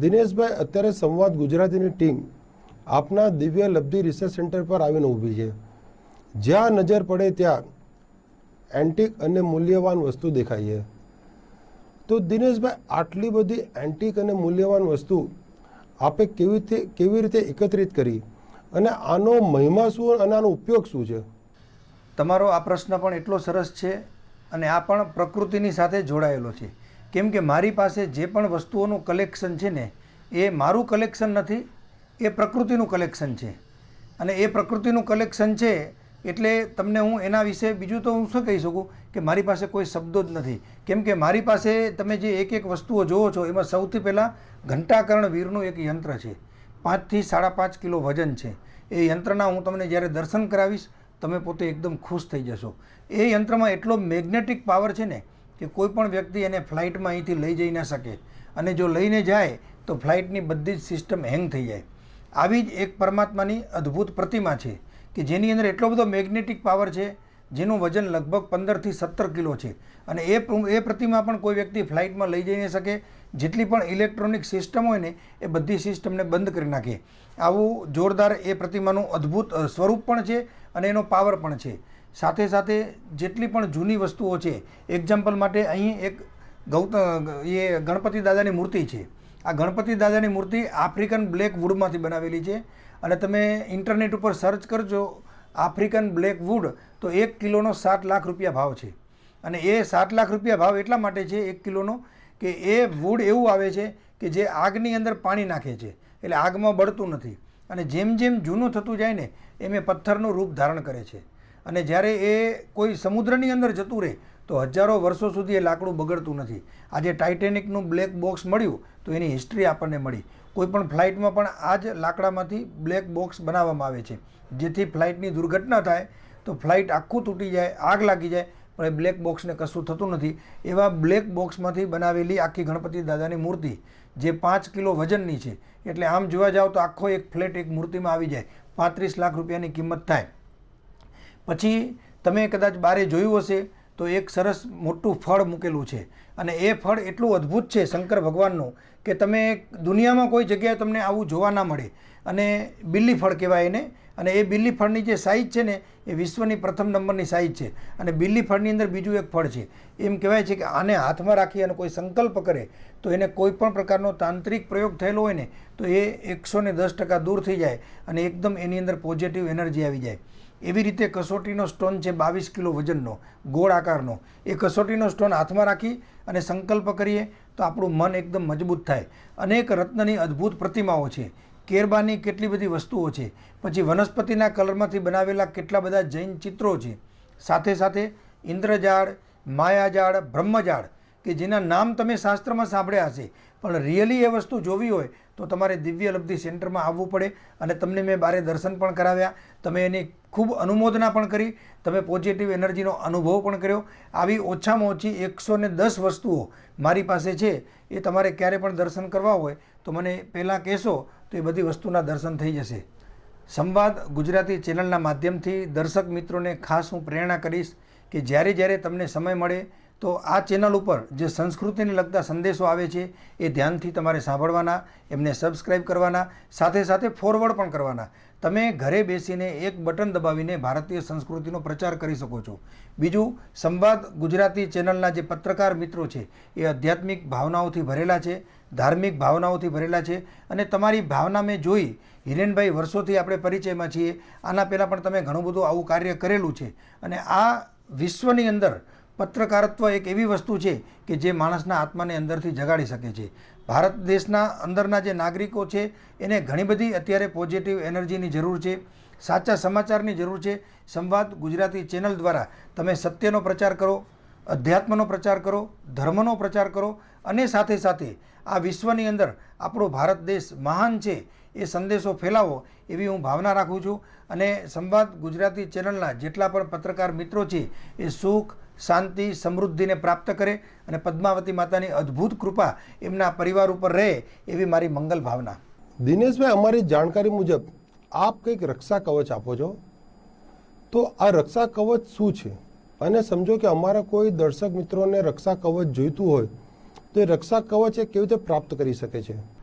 દિનેશભાઈ અત્યારે સંવાદ ગુજરાતીની ટીમ આપના દિવ્ય લબ્ધિ રિસર્ચ સેન્ટર પર આવીને ઊભી છે. જ્યાં નજર પડે ત્યાં એન્ટિક અને મૂલ્યવાન વસ્તુ દેખાય છે. તો દિનેશભાઈ, આટલી બધી એન્ટિક અને મૂલ્યવાન વસ્તુ આપે કેવી રીતે કેવી રીતે એકત્રિત કરી? અને આનો મહિમા શું અને આનો ઉપયોગ શું છે? તમારો આ પ્રશ્ન પણ એટલો સરસ છે અને આ પણ પ્રકૃતિની સાથે જોડાયેલો છે. કેમ કે મારી પાસે જે પણ વસ્તુઓનું કલેક્શન છે ને, એ મારું કલેક્શન નથી, એ પ્રકૃતિનું કલેક્શન છે. અને એ પ્રકૃતિનું કલેક્શન છે એટલે તમને હું એના વિશે બીજું તો હું શું કહી શકું કે મારી પાસે કોઈ શબ્દો જ નથી. કેમ કે મારી પાસે તમે જે એક એક વસ્તુઓ જુઓ છો, એમાં સૌથી પહેલાં ઘંટાકર્ણ વીરનું એક યંત્ર છે. પાંચથી સાડા પાંચ કિલો વજન છે. એ યંત્રના હું તમને જ્યારે દર્શન કરાવીશ, તમે પોતે એકદમ ખુશ થઈ જશો. એ યંત્રમાં એટલો મેગ્નેટિક પાવર છે ને કે કોઈ પણ વ્યક્તિ એને ફ્લાઇટમાં અહીંથી લઈ જઈ ના શકે. અને જો લઈને જાય, તો ફ્લાઇટની બધી જ સિસ્ટમ હેંગ થઈ જાય. આવી જ એક પરમાત્માની અદ્ભુત પ્રતિમા છે કે જેની અંદર એટલો બધો મેગ્નેટિક પાવર છે, જેનું વજન લગભગ પંદરથી સત્તર કિલો છે. અને એ એ પ્રતિમા પણ કોઈ વ્યક્તિ ફ્લાઇટમાં લઈ જઈ ન શકે. જેટલી પણ ઇલેક્ટ્રોનિક સિસ્ટમ હોય ને, એ બધી સિસ્ટમને બંધ કરી નાખે. આવું જોરદાર એ પ્રતિમાનું અદ્ભુત સ્વરૂપ પણ છે અને એનો પાવર પણ છે. સાથે સાથે જેટલી પણ જૂની વસ્તુઓ છે એક્ઝામ્પલ માટે અહીં એક ગૌત, એ ગણપતિ દાદાની મૂર્તિ છે. આ ગણપતિ દાદાની મૂર્તિ આફ્રિકન બ્લેક વુડમાંથી બનાવેલી છે અને તમે ઇન્ટરનેટ ઉપર સર્ચ કરજો આફ્રિકન બ્લેક વુડ તો એક કિલોનો સાત લાખ રૂપિયા ભાવ છે. અને એ સાત લાખ રૂપિયા ભાવ એટલા માટે છે, એક કિલોનો, કે એ વુડ એવું આવે છે કે જે આગની અંદર પાણી નાખે છે, એટલે આગમાં બળતું નથી. અને જેમ જેમ જૂનું થતું જાય ને, એમ એ પથ્થરનું રૂપ ધારણ કરે છે. અને જ્યારે એ કોઈ સમુદ્રની અંદર જતું રહે, તો હજારો વર્ષો સુધી એ લાકડું બગડતું નથી. આજે ટાઇટેનિકનું બ્લેક બોક્સ મળ્યું, તો એની હિસ્ટ્રી આપણને મળી. કોઈપણ ફ્લાઇટમાં પણ આ જ લાકડામાંથી બ્લેક બોક્સ બનાવવામાં આવે છે. જેથી ફ્લાઇટની દુર્ઘટના થાય, તો ફ્લાઇટ આખું તૂટી જાય, આગ લાગી જાય, પણ એ બ્લેક બોક્સને કશું થતું નથી. એવા બ્લેક બોક્સમાંથી બનાવેલી આખી ગણપતિ દાદાની મૂર્તિ, જે પાંચ કિલો વજનની છે. એટલે આમ જોવા જાઓ તો આખો એક ફ્લેટ એક મૂર્તિમાં આવી જાય. પાંત્રીસ લાખ રૂપિયાની કિંમત થાય. પછી તમે કદાચ બારે જોયું હશે, તો એક સરસ મોટું ફળ મૂકેલું છે. અને એ ફળ એટલું અદ્ભુત છે શંકર ભગવાનનું કે તમે દુનિયામાં કોઈ જગ્યાએ તમને આવું જોવા ના મળે. અને બિલ્લી ફળ કહેવાય એને. અને એ બિલ્લી ફળની જે સાઇઝ છે ને, એ વિશ્વની પ્રથમ નંબરની સાઇઝ છે. અને બિલ્લી ફળની અંદર બીજું એક ફળ છે. એમ કહેવાય છે કે આને હાથમાં રાખી અને કોઈ સંકલ્પ કરે, તો એને કોઈ પણ પ્રકારનો તાંત્રિક પ્રયોગ થયેલો હોય ને, તો એ એકસો દસ ટકા દૂર થઈ જાય અને એકદમ એની અંદર પોઝિટિવ એનર્જી આવી જાય. એવી રીતે કસોટીનો સ્ટોન છે બાવીસ કિલો વજનનો, ગોળ આકારનો. એ કસોટીનો સ્ટોન હાથમાં રાખી અને સંકલ્પ કરીએ તો આપણું મન એકદમ મજબૂત થાય. અનેક રત્નની અદ્ભુત પ્રતિમાઓ છે. કેરબાની કેટલી બધી વસ્તુઓ છે. પછી વનસ્પતિના કલરમાંથી બનાવેલા કેટલા બધા જૈન ચિત્રો છે. સાથે સાથે ઇન્દ્રજાળ, માયાજાળ, બ્રહ્મજાળ, કે જેના નામ તમે શાસ્ત્રમાં સાંભળ્યા હશે. પણ રિયલી એ વસ્તુ જોવી હોય તો તમારે દિવ્ય લબ્ધિ સેન્ટરમાં આવવું પડે અને તમને મેં બારે દર્શન પણ કરાવ્યા. તમે એની ખૂબ અનુમોદના પણ કરી. તમે પોઝિટિવ એનર્જીનો અનુભવ પણ કર્યો. આવી ઓછામાં ઓછી એકસો ને દસ વસ્તુઓ મારી પાસે છે, એ તમારે ક્યારે પણ દર્શન કરવા હોય તો મને પહેલાં કહેશો તો એ બધી વસ્તુના દર્શન થઈ જશે. સંવાદ ગુજરાતી ચેનલના માધ્યમથી દર્શક મિત્રોને ખાસ હું પ્રેરણા કરીશ કે જ્યારે જ્યારે તમને સમય મળે તો આ ચેનલ ઉપર જે સંસ્કૃતિને લગતા સંદેશો આવે છે, એ ધ્યાનથી તમારે સાંભળવાના, એમને સબસ્ક્રાઈબ કરવાના, સાથે સાથે ફોરવર્ડ પણ કરવાના. તમે ઘરે બેસીને એક બટન દબાવીને ભારતીય સંસ્કૃતિનો પ્રચાર કરી શકો છો. બીજું, સંવાદ ગુજરાતી ચેનલના જે પત્રકાર મિત્રો છે, એ આધ્યાત્મિક ભાવનાઓથી ભરેલા છે, ધાર્મિક ભાવનાઓથી ભરેલા છે અને તમારી ભાવના મેં જોઈ, હિરેનભાઈ વર્ષોથી આપણે પરિચયમાં છીએ. આના પહેલાં પણ તમે ઘણું બધું આવું કાર્ય કરેલું છે અને આ વિશ્વની અંદર પત્રકારત્વ એક એવી વસ્તુ છે કે જે માણસના આત્માને અંદરથી જગાડી શકે છે. ભારત દેશના અંદરના જે નાગરિકો છે, એને ઘણી બધી અત્યારે પોઝિટિવ એનર્જીની જરૂર છે, સાચા સમાચારની જરૂર છે. સંવાદ ગુજરાતી ચેનલ દ્વારા તમે સત્યનો પ્રચાર કરો, અધ્યાત્મનો પ્રચાર કરો, ધર્મનો પ્રચાર કરો અને સાથે સાથે આ વિશ્વની અંદર આપણો ભારત દેશ મહાન છે એ સંદેશો ફેલાવો એવી હું ભાવના રાખું છું. અને સંવાદ ગુજરાતી ચેનલના જેટલા પણ પત્રકાર મિત્રો છે એ સુખ શાંતિ, સમૃદ્ધિને પ્રાપ્ત કરે અને પદ્માવતી માતાની અદ્ભુત કૃપા એમના પરિવાર ઉપર રહે એવી મારી મંગલ ભાવના. દિનેશભાઈ, અમારી જાણકારી મુજબ આપ કંઈક રક્ષા કવચ આપો છો? તો આ રક્ષા કવચ શું છે? અને સમજો કે અમારા કોઈ દર્શક મિત્રોને રક્ષા કવચ જોઈતું હોય તો એ રક્ષા કવચ એ કેવી રીતે પ્રાપ્ત કરી શકે છે?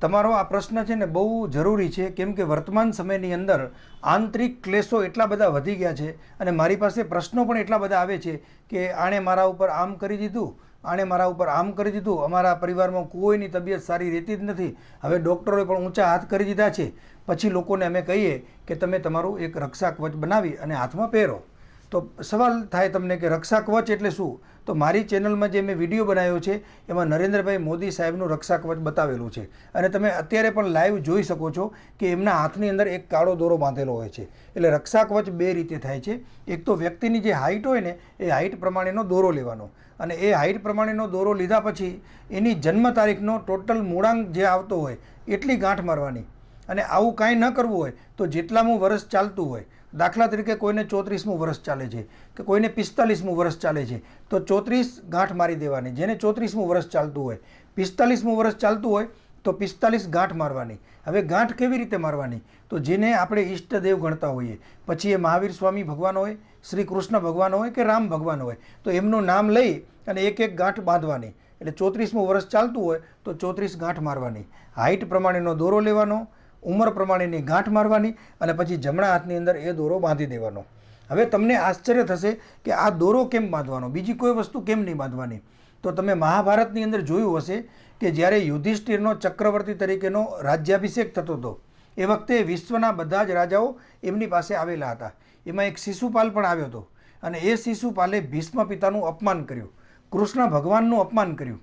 તમારો આ પ્રશ્ન છે ને બહુ જરૂરી છે, કેમ કે વર્તમાન સમયની અંદર આંતરિક ક્લેશો એટલા બધા વધી ગયા છે અને મારી પાસે પ્રશ્નો પણ એટલા બધા આવે છે કે આણે મારા ઉપર આમ કરી દીધું, આણે મારા ઉપર આમ કરી દીધું, અમારા પરિવારમાં કોઈની તબિયત સારી રહેતી જ નથી. હવે ડૉક્ટરોએ પણ ઊંચા હાથ કરી દીધા છે. પછી લોકોને અમે કહીએ કે તમે તમારું એક રક્ષા કવચ બનાવી અને હાથમાં પહેરો. તો સવાલ થાય તમને કે રક્ષા કવચ એટલે શું? તો મારી ચેનલમાં જે મેં વીડિયો બનાવ્યો છે, એમાં નરેન્દ્રભાઈ મોદી સાહેબનું રક્ષા કવચ બતાવેલું છે. અને તમે અત્યારે પણ લાઈવ જોઈ શકો છો કે એમના હાથની અંદર એક કાળો દોરો બાંધેલો હોય છે. એટલે રક્ષા કવચ બે રીતે થાય છે. એક તો વ્યક્તિની જે હાઇટ હોય ને, એ હાઇટ પ્રમાણેનો દોરો લેવાનો. અને એ હાઇટ પ્રમાણેનો દોરો લીધા પછી, એની જન્મ તારીખનો ટોટલ મૂળાંક જે આવતો હોય, એટલી ગાંઠ મારવાની. અને આવું કાંઈ ન કરવું હોય, તો જેટલામું વર્ષ ચાલતું હોય દાખલા તરીકે કોઈને ચોત્રીસમું વર્ષ ચાલે છે કે કોઈને પિસ્તાલીસમું વર્ષ ચાલે છે, તો ચોત્રીસ ગાંઠ મારી દેવાની. જેને ચોત્રીસમું વર્ષ ચાલતું હોય, પિસ્તાલીસમું વર્ષ ચાલતું હોય, તો પિસ્તાલીસ ગાંઠ મારવાની. હવે ગાંઠ કેવી રીતે મારવાની? તો જેને આપણે ઈષ્ટદેવ ગણતા હોઈએ, પછી એ મહાવીર સ્વામી ભગવાન હોય, શ્રી કૃષ્ણ ભગવાન હોય કે રામ ભગવાન હોય, તો એમનું નામ લઈ અને એક એક ગાંઠ બાંધવાની. એટલે ચોત્રીસમું વર્ષ ચાલતું હોય, તો ચોત્રીસ ગાંઠ મારવાની. હાઇટ પ્રમાણેનો દોરો લેવાનો ઉંમર પ્રમાણેની ગાંઠ મારવાની અને પછી જમણા હાથની અંદર એ દોરો બાંધી દેવાનો. હવે તમને આશ્ચર્ય થશે કે આ દોરો કેમ બાંધવાનો? બીજી કોઈ વસ્તુ કેમ નહીં બાંધવાની? તો તમે મહાભારતની અંદર જોયું હશે કે જ્યારે યુધિષ્ઠિરનો ચક્રવર્તી તરીકેનો રાજ્યાભિષેક થતો હતો, એ વખતે વિશ્વના બધા જ રાજાઓ એમની પાસે આવેલા હતા. એમાં એક શિશુપાલ પણ આવ્યો હતો અને એ શિશુપાલે ભીષ્મ પિતાનું અપમાન કર્યું, કૃષ્ણ ભગવાનનું અપમાન કર્યું.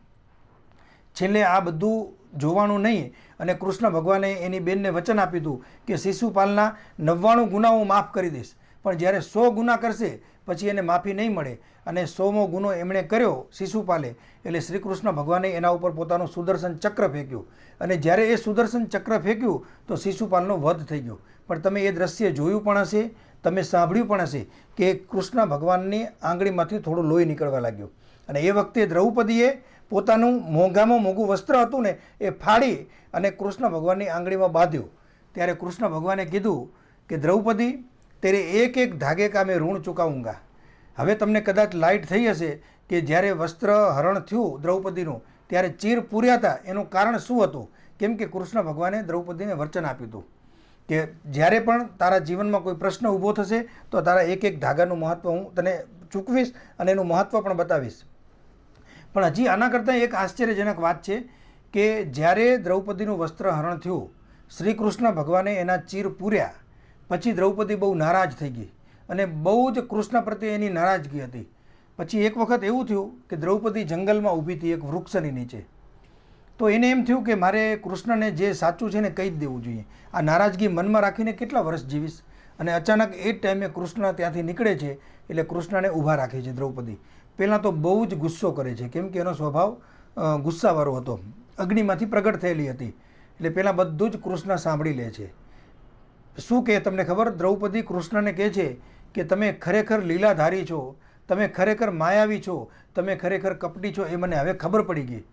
છેલ્લે આ બધું જોવાનું નહીં અને કૃષ્ણ ભગવાને એની બેનને વચન આપ્યું હતું કે શિશુપાલના નવ્વાણું ગુનાઓ માફ કરી દઈશ. પણ જ્યારે સો ગુના કરશે, પછી એને માફી નહીં મળે. અને સોમો ગુનો એમણે કર્યો શિશુપાલે. એટલે શ્રી કૃષ્ણ ભગવાને એના ઉપર પોતાનું સુદર્શન ચક્ર ફેંક્યું. અને જ્યારે એ સુદર્શન ચક્ર ફેંક્યું, તો શિશુપાલનો વધ થઈ ગયો. પણ તમે એ દ્રશ્ય જોયું પણ હશે, તમે સાંભળ્યું પણ હશે કે કૃષ્ણ ભગવાનની આંગળીમાંથી થોડું લોહી નીકળવા લાગ્યું. અને એ વખતે દ્રૌપદીએ પોતાનું મોંઘામાં મોંઘું વસ્ત્ર હતું ને એ ફાડી અને કૃષ્ણ ભગવાનની આંગળીમાં બાંધ્યું. ત્યારે કૃષ્ણ ભગવાને કીધું કે, દ્રૌપદી, તેરે એક એક ધાગે કામે ઋણ ચૂકાવુંગા. હવે તમને કદાચ લાઇટ થઈ હશે કે જ્યારે વસ્ત્ર હરણ થયું દ્રૌપદીનું, ત્યારે ચીર પૂર્યા હતા એનું કારણ શું હતું? કેમ કે કૃષ્ણ ભગવાને દ્રૌપદીને વચન આપ્યું હતું કે, જ્યારે પણ તારા જીવનમાં કોઈ પ્રશ્ન ઊભો થશે, તો તારા એક એક ધાગાનું મહત્ત્વ હું તને ચૂકવીશ અને એનું મહત્ત્વ પણ બતાવીશ. પણ હજી આના કરતાં એક આશ્ચર્યજનક વાત છે કે જ્યારે દ્રૌપદીનું વસ્ત્ર હરણ થયું શ્રી કૃષ્ણ ભગવાને એના ચીર પૂર્યા, પછી દ્રૌપદી બહુ નારાજ થઈ ગઈ અને બહુ જ કૃષ્ણ પ્રત્યે એની નારાજગી હતી. પછી એક વખત એવું થયું કે દ્રૌપદી જંગલમાં ઊભી હતી એક વૃક્ષની નીચે. તો એને એમ થયું કે મારે કૃષ્ણને જે સાચું છે ને કહી જ દેવું જોઈએ. આ નારાજગી મનમાં રાખીને કેટલા વર્ષ જીવીશ? અને અચાનક એ જ ટાઈમે કૃષ્ણ ત્યાંથી નીકળે છે એટલે કૃષ્ણને ઊભા રાખે છે દ્રૌપદી. પહેલાં તો બહુ જ ગુસ્સો કરે છે. કેમ કે એનો સ્વભાવ ગુસ્સાવાળો હતો. અગ્નિમાંથી પ્રગટ થયેલી હતી. એટલે પહેલાં બધું જ કૃષ્ણ સાંભળી લે છે. શું કહે તમને ખબર? દ્રૌપદી કૃષ્ણને કહે છે કે તમે ખરેખર લીલાધારી છો, તમે ખરેખર માયાવી છો, તમે ખરેખર કપટી છો એ મને હવે ખબર પડી ગઈ.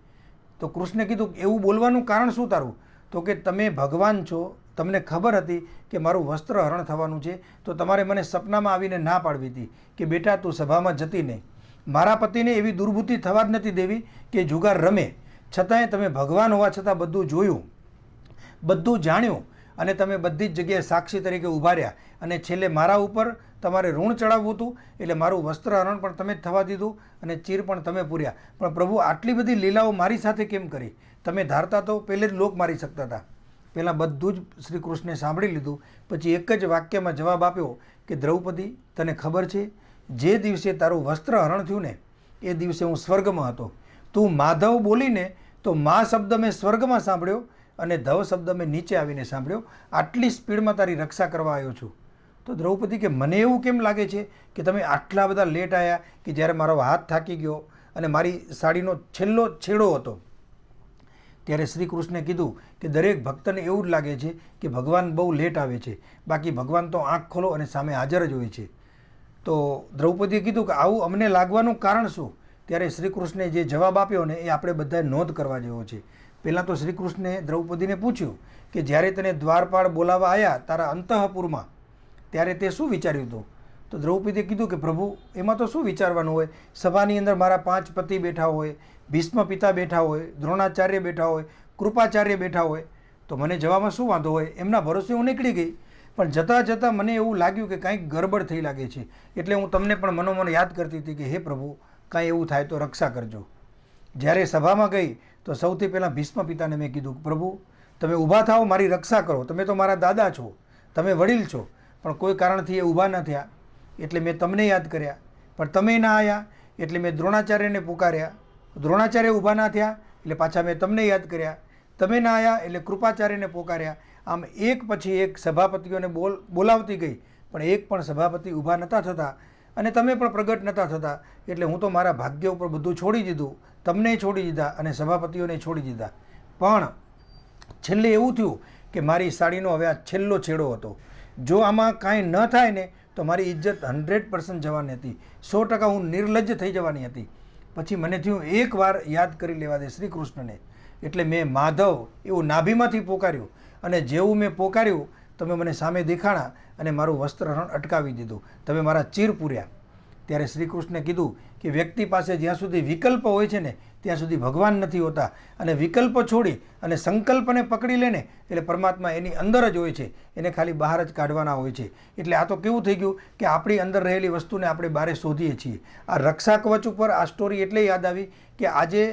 તો કૃષ્ણે કીધું, એવું બોલવાનું કારણ શું તારું? તો કે તમે ભગવાન છો. તમને ખબર હતી કે મારું વસ્ત્ર હરણ થવાનું છે. તો તમારે મને સપનામાં આવીને ના પાડવી હતી કે બેટા તું સભામાં જતી નહીં. મારા પતિને એવી દુર્બુદ્ધિ થવા જ નથી દેવી કે જુગાર રમે. છતાંય તમે ભગવાન હોવા છતાં બધું જોયું, બધું જાણ્યું અને તમે બધી જ જગ્યાએ સાક્ષી તરીકે ઊભા રહ્યા અને છેલ્લે મારા ઉપર તમારે ઋણ ચડાવવું હતું એટલે મારું વસ્ત્રહરણ પણ તમે જ થવા દીધું અને ચીર પણ તમે પૂર્યા. પણ પ્રભુ, આટલી બધી લીલાઓ મારી સાથે કેમ કરી? તમે ધારતા તો પહેલે જ લોક મારી શકતા હતા. પહેલાં બધું જ શ્રી કૃષ્ણે સાંભળી લીધું. પછી એક જ વાક્યમાં જવાબ આપ્યો કે, દ્રૌપદી, તને ખબર છે જે દિવસે તારું વસ્ત્ર હરણ થયું ને, એ દિવસે હું સ્વર્ગમાં હતો. તું માધવ બોલીને તો મા શબ્દ મેં સ્વર્ગમાં સાંભળ્યો અને ધવ શબ્દ મેં નીચે આવીને સાંભળ્યો. આટલી સ્પીડમાં તારી રક્ષા કરવા આવ્યો છું. તો દ્રૌપદી કે, મને એવું કેમ લાગે છે કે તમે આટલા બધા લેટ આવ્યા કે જ્યારે મારો હાથ થાકી ગયો અને મારી સાડીનો છેલ્લો છેડો હતો? ત્યારે શ્રી કૃષ્ણે કીધું કે, દરેક ભક્તને એવું જ લાગે છે કે ભગવાન બહુ લેટ આવે છે. બાકી ભગવાન તો આંખ ખોલો અને સામે હાજર જ હોય છે. તો દ્રૌપદીએ કીધું કે આવું અમને લાગવાનું કારણ શું? ત્યારે શ્રી કૃષ્ણે જે જવાબ આપ્યો ને એ આપણે બધાએ નોંધ કરવા જેવો છે. પહેલાં તો શ્રી કૃષ્ણે દ્રૌપદીને પૂછ્યું કે જ્યારે તને દ્વારપાળ બોલાવવા આવ્યા તારા અંતઃપુરમાં, ત્યારે તે શું વિચાર્યું હતું તો દ્રૌપદીએ કીધું કે પ્રભુ, એમાં તો શું વિચારવાનું હોય? સભાની અંદર મારા પાંચ પતિ બેઠા હોય, ભીષ્મ પિતા બેઠા હોય, દ્રોણાચાર્ય બેઠા હોય, કૃપાચાર્ય બેઠા હોય. તો મને જવામાં શું વાંધો હોય? એમના ભરોસે હું નીકળી ગઈ. પણ જતાં જતાં મને એવું લાગ્યું કે કાંઈક ગરબડ થઈ લાગે છે. એટલે હું તમને પણ મનોમન યાદ કરતી હતી કે, હે પ્રભુ, કાંઈ એવું થાય તો રક્ષા કરજો. જ્યારે સભામાં ગઈ, તો સૌથી પહેલાં ભીષ્મ પિતાને મેં કીધું, પ્રભુ, તમે ઊભા થાઓ, મારી રક્ષા કરો. તમે તો મારા દાદા છો. તમે વડીલ છો. પણ કોઈ કારણથી એ ઊભા ન થયા. એટલે મેં તમને યાદ કર્યા. પણ તમે ના આવ્યા એટલે મેં દ્રોણાચાર્યને પુકાર્યા. દ્રોણાચાર્ય ઊભા ના થયા. એટલે પાછા મેં તમને યાદ કર્યા. તમે ના આવ્યા એટલે કૃપાચાર્યને પોકાર્યા. આમ એક પછી એક સભાપતિઓને બોલ બોલાવતી ગઈ, પણ એક પણ સભાપતિ ઊભા નહોતા થતા અને તમે પણ પ્રગટ નહોતા થતા. એટલે હું તો મારા ભાગ્ય ઉપર બધું છોડી દીધું. તમને છોડી દીધા અને સભાપતિઓને છોડી દીધા. પણ છેલ્લે એવું થયું કે મારી સાડીનો હવે આ છેલ્લો છેડો હતો. જો આમાં કાંઈ ન થાય ને, તો મારી ઇજ્જત હંડ્રેડ પર્સન્ટ જવાની હતી. સો ટકા હું નિર્લજ્જ થઈ જવાની હતી. પછી મને થયું એકવાર યાદ કરી લેવા દે શ્રી કૃષ્ણને. એટલે મેં માધવ એવું નાભીમાંથી પોકાર્યું. અને જેવું મેં પોકાર્યું, તમે મને સામે દેખાણા અને મારું વસ્ત્રહરણ અટકાવી દીધું. તમે મારા ચીર પૂર્યા. ત્યારે શ્રી કૃષ્ણે કીધું કે વ્યક્તિ પાસે જ્યાં સુધી વિકલ્પ હોય છે ને, ત્યાં સુધી ભગવાન નથી હોતા. અને વિકલ્પ છોડી અને સંકલ્પને પકડી લેને, એટલે પરમાત્મા એની અંદર જ હોય છે. એને ખાલી બહાર જ કાઢવાના હોય છે. એટલે આ તો કેવું થઈ ગયું કે આપણી અંદર રહેલી વસ્તુને આપણે બારે શોધીએ છીએ. આ રક્ષા કવચ ઉપર આ સ્ટોરી એટલે યાદ આવી કે આજે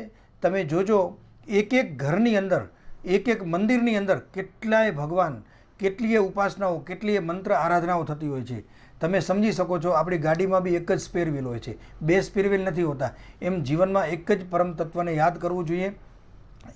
તમે જોજો, એક એક ઘરની અંદર એક એક મંદિરની અંદર કેટલાય ભગવાન, કેટલીય ઉપાસનાઓ, કેટલીય મંત્ર આરાધનાઓ થતી હોય છે. તમે સમજી શકો છો, આપણી ગાડીમાં બી એક જ સ્પેર વ્હીલ હોય છે. બે સ્પેર વ્હીલ નથી હોતા. એમ જીવનમાં એક જ પરમ તત્વને યાદ કરવું જોઈએ,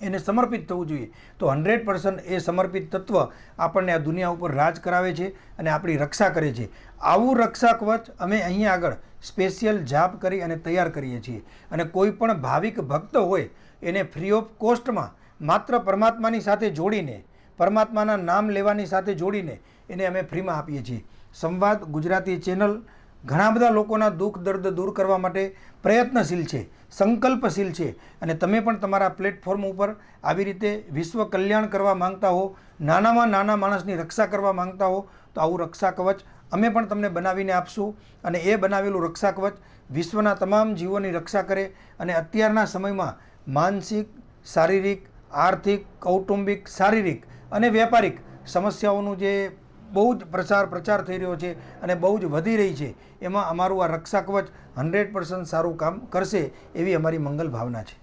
એને સમર્પિત થવું જોઈએ. તો હંડ્રેડ પર્સન્ટ એ સમર્પિત તત્વ આપણને આ દુનિયા ઉપર રાજ કરાવે છે અને આપણી રક્ષા કરે છે. આવું રક્ષા કવચ અમે અહીંયા આગળ સ્પેશિયલ જાપ કરી અને તૈયાર કરીએ છીએ. અને કોઈ પણ ભાવિક ભક્ત હોય, એને ફ્રી ઓફ કોસ્ટમાં માત્ર પરમાત્માની સાથે જોડીને, પરમાત્માના નામ લેવાની સાથે જોડીને એને અમે ફ્રીમાં આપીએ છીએ. સંવાદ ગુજરાતી ચેનલ ઘણા બધા લોકોના દુઃખ, દર્દ દૂર કરવા માટે પ્રયત્નશીલ છે, સંકલ્પશીલ છે અને તમે પણ તમારા પ્લેટફોર્મ ઉપર આવી રીતે વિશ્વ કલ્યાણ કરવા માંગતા હો, નાનામાં નાના માણસની રક્ષા કરવા માંગતા હો, તો આવું રક્ષા કવચ અમે પણ તમને બનાવીને આપશું અને એ બનાવેલું રક્ષા કવચ વિશ્વના તમામ જીવોની રક્ષા કરે અને અત્યારના સમયમાં માનસિક, શારીરિક આર્થિક, કૌટુંબિક, શારીરિક અને વેપારિક સમસ્યાઓનું જે બહુ જ પ્રચાર પ્રચાર થઈ રહ્યો છે અને બહુ જ વધી રહી છે, એમાં અમારું આ રક્ષા કવચ હંડ્રેડ પર્સન્ટ સારું કામ કરશે એવી અમારી મંગલ ભાવના છે.